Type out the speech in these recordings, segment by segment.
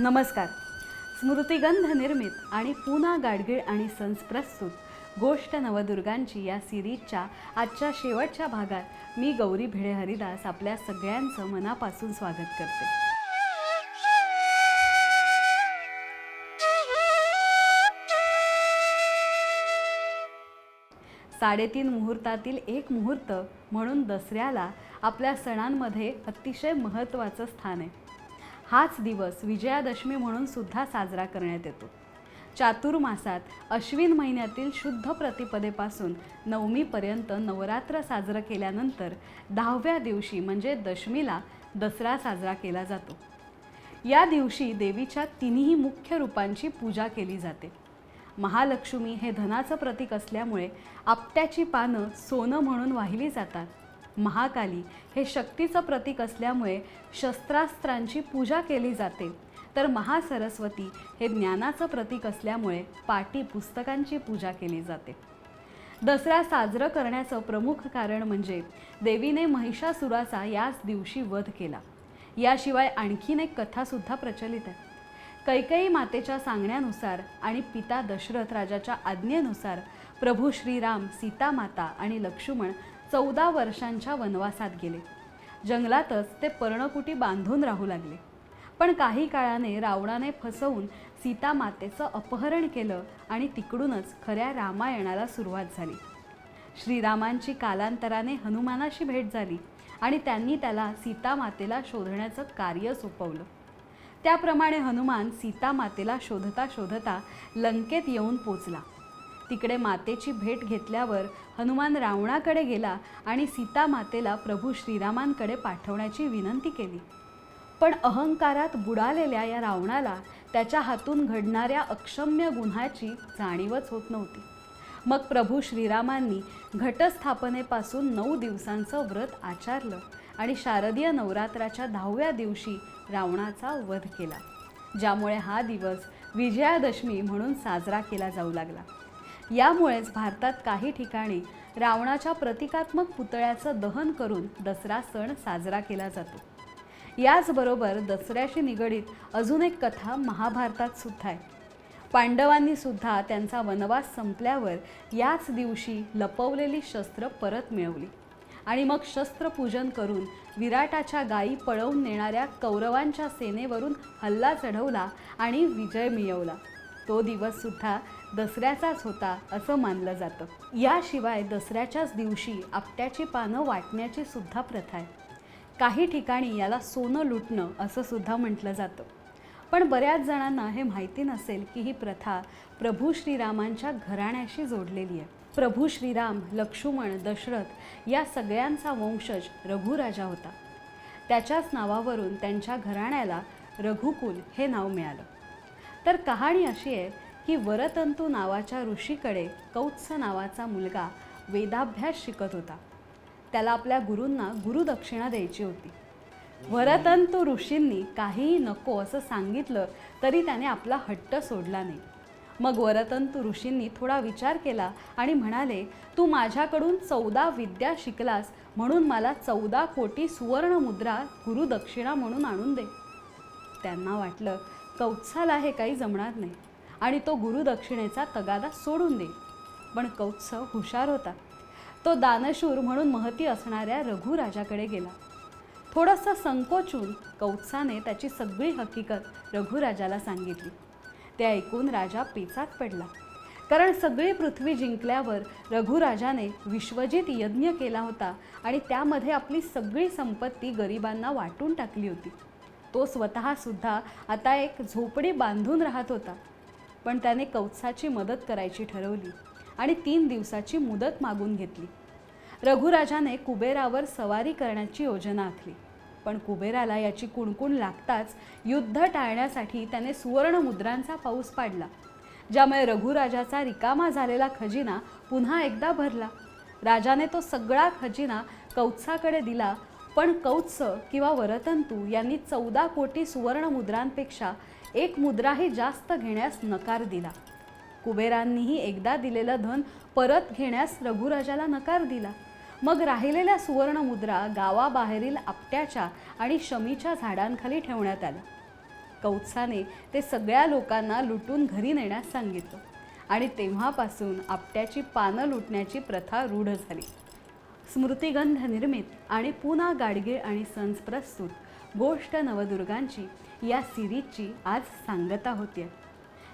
नमस्कार. स्मृतिगंध निर्मित आणि पुना गाडगीळ आणि सन्स प्रस्तुत गोष्ट नवदुर्गांची या सिरीजच्या आजच्या शेवटच्या भागात मी गौरी भिडे हरिदास आपल्या सगळ्यांचं मनापासून स्वागत करते. साडेतीन मुहूर्तातील एक मुहूर्त म्हणून दसऱ्याला आपल्या सणांमध्ये अतिशय महत्त्वाचं स्थान आहे. हाच दिवस विजयादशमी म्हणून सुद्धा साजरा करण्यात येतो. चातुर्मासात अश्विन महिन्यातील शुद्ध प्रतिपदेपासून नवमीपर्यंत नवरात्र साजरं केल्यानंतर दहाव्या दिवशी म्हणजे दशमीला दसरा साजरा केला जातो. या दिवशी देवीच्या तिन्ही मुख्य रूपांची पूजा केली जाते. महालक्ष्मी हे धनाचं प्रतीक असल्यामुळे आपट्याची पानं सोनं म्हणून वाहिली जातात. महाकाली हे शक्तीचं प्रतीक असल्यामुळे शस्त्रास्त्रांची पूजा केली जाते. तर महासरस्वती हे ज्ञानाचं प्रतीक असल्यामुळे पाटी पुस्तकांची पूजा केली जाते. दसरा साजरं करण्याचं प्रमुख कारण म्हणजे देवीने महिषासुराचा याच दिवशी वध केला. याशिवाय आणखीन एक कथासुद्धा प्रचलित आहे. कैकेयी मातेच्या सांगण्यानुसार आणि पिता दशरथ राजाच्या आज्ञेनुसार प्रभू श्रीराम सीता माता आणि लक्ष्मण चौदा वर्षांच्या वनवासात गेले. जंगलातच ते पर्णकुटी बांधून राहू लागले. पण काही काळाने रावणाने फसवून सीता मातेचं अपहरण केलं आणि तिकडूनच खऱ्या रामायणाला सुरुवात झाली. श्रीरामांची कालांतराने हनुमानाशी भेट झाली आणि त्यांनी त्याला सीता मातेला शोधण्याचं कार्य सोपवलं. त्याप्रमाणे हनुमान सीता मातेला शोधता शोधता लंकेत येऊन पोचला. तिकडे मातेची भेट घेतल्यावर हनुमान रावणाकडे गेला आणि सीता मातेला प्रभू श्रीरामांकडे पाठवण्याची विनंती केली. पण अहंकारात बुडालेल्या या रावणाला त्याच्या हातून घडणाऱ्या अक्षम्य गुन्ह्याची जाणीवच होत नव्हती. मग प्रभू श्रीरामांनी घटस्थापनेपासून नऊ दिवसांचं व्रत आचारलं आणि शारदीय नवरात्राच्या दहाव्या दिवशी रावणाचा वध केला ज्यामुळे हा दिवस विजयादशमी म्हणून साजरा केला जाऊ लागला. यामुळेच भारतात काही ठिकाणी रावणाच्या प्रतिकात्मक पुतळ्याचं दहन करून दसरा सण साजरा केला जातो. याचबरोबर दसऱ्याशी निगडीत अजून एक कथा महाभारतात सुद्धा आहे. पांडवांनी सुद्धा त्यांचा वनवास संपल्यावर याच दिवशी लपवलेली शस्त्र परत मिळवली. आणि मग शस्त्रपूजन करून विराटाच्या गायी पळवून नेणाऱ्या कौरवांच्या सेनेवरून हल्ला चढवला आणि विजय मिळवला. तो दिवस सुद्धा दसऱ्याचाच होता असं मानलं जातं. याशिवाय दसऱ्याच्याच दिवशी आपट्याची पानं वाटण्याची सुद्धा प्रथा आहे. काही ठिकाणी याला सोनं लुटणं असं सुद्धा म्हटलं जातं. पण बऱ्याच जणांना हे माहिती नसेल की ही प्रथा प्रभू श्रीरामांच्या घराण्याशी जोडलेली आहे. प्रभू श्रीराम लक्ष्मण दशरथ या सगळ्यांचा वंशज रघुराजा होता. त्याच्याच नावावरून त्यांच्या घराण्याला रघुकुल हे नाव मिळालं. तर कहाणी अशी आहे की वरतंतू नावाच्या ऋषीकडे कौत्स नावाचा मुलगा वेदाभ्यास शिकत होता. त्याला आपल्या गुरूंना गुरुदक्षिणा द्यायची होती. वरतंतू ऋषींनी काहीही नको असं सांगितलं तरी त्याने आपला हट्ट सोडला नाही. मग वरतंतू ऋषींनी थोडा विचार केला आणि म्हणाले तू माझ्याकडून चौदा विद्या शिकलास म्हणून मला चौदा कोटी सुवर्ण मुद्रा गुरुदक्षिणा म्हणून आणून दे. त्यांना वाटलं कौत्साला हे काही जमणार नाही. आणि तो गुरुदक्षिणेचा तगादा सोडून दे. पण कौत्स हुशार होता. तो दानशूर म्हणून महती असणाऱ्या रघुराजाकडे गेला. थोडंसं संकोचून कौत्साने त्याची सगळी हकीकत रघुराजाला सांगितली. ते ऐकून राजा पेचात पडला. कारण सगळी पृथ्वी जिंकल्यावर रघुराजाने विश्वजित यज्ञ केला होता आणि त्यामध्ये आपली सगळी संपत्ती गरिबांना वाटून टाकली होती. तो स्वतःसुद्धा आता एक झोपडी बांधून राहत होता. पण त्याने कौत्साची मदत करायची ठरवली आणि तीन दिवसाची मुदत मागून घेतली. रघुराजाने कुबेरावर सवारी करण्याची योजना आखली. पण कुबेराला याची कुणकुण लागताच युद्ध टाळण्यासाठी त्याने सुवर्ण मुद्रांचा पाऊस पाडला ज्यामुळे रघुराजाचा रिकामा झालेला खजिना पुन्हा एकदा भरला. राजाने तो सगळा खजिना कौत्साकडे दिला पण कौत्स किंवा वरतंतू यांनी चौदा कोटी सुवर्ण मुद्रांपेक्षा एक मुद्राही जास्त घेण्यास नकार दिला. कुबेरांनीही एकदा दिलेलं धन परत घेण्यास रघुराजाला नकार दिला. मग राहिलेल्या सुवर्णमुद्रा गावाबाहेरील आपट्याच्या आणि शमीच्या झाडांखाली ठेवण्यात आल्या. कौत्साने ते सगळ्या लोकांना लुटून घरी नेण्यास सांगितलं आणि तेव्हापासून आपट्याची पानं लुटण्याची प्रथा रूढ झाली. स्मृतिगंध निर्मित आणि पुन्हा गाडगीळ आणि सन्स प्रस्तुत गोष्ट नवदुर्गांची या सिरीजची आज सांगता होते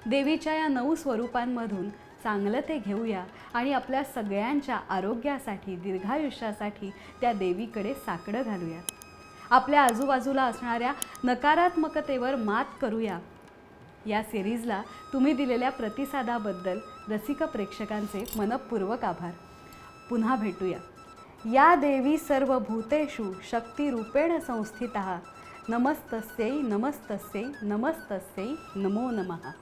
देवीच्या या नऊ स्वरूपांमधून चांगलं ते घेऊया आणि आपल्या सगळ्यांच्या आरोग्यासाठी दीर्घायुष्यासाठी त्या देवीकडे साकडं घालूया. आपल्या आजूबाजूला असणाऱ्या नकारात्मकतेवर मात करूया. या सिरीजला तुम्ही दिलेल्या प्रतिसादाबद्दल रसिक प्रेक्षकांचे मनपूर्वक आभार. पुन्हा भेटूया. या देवी सर्व भूतेषु शक्तिरूपेण संस्थिता। नमस्तस्यै नमस्तस्यै नमस्तस्यै नमो नमः।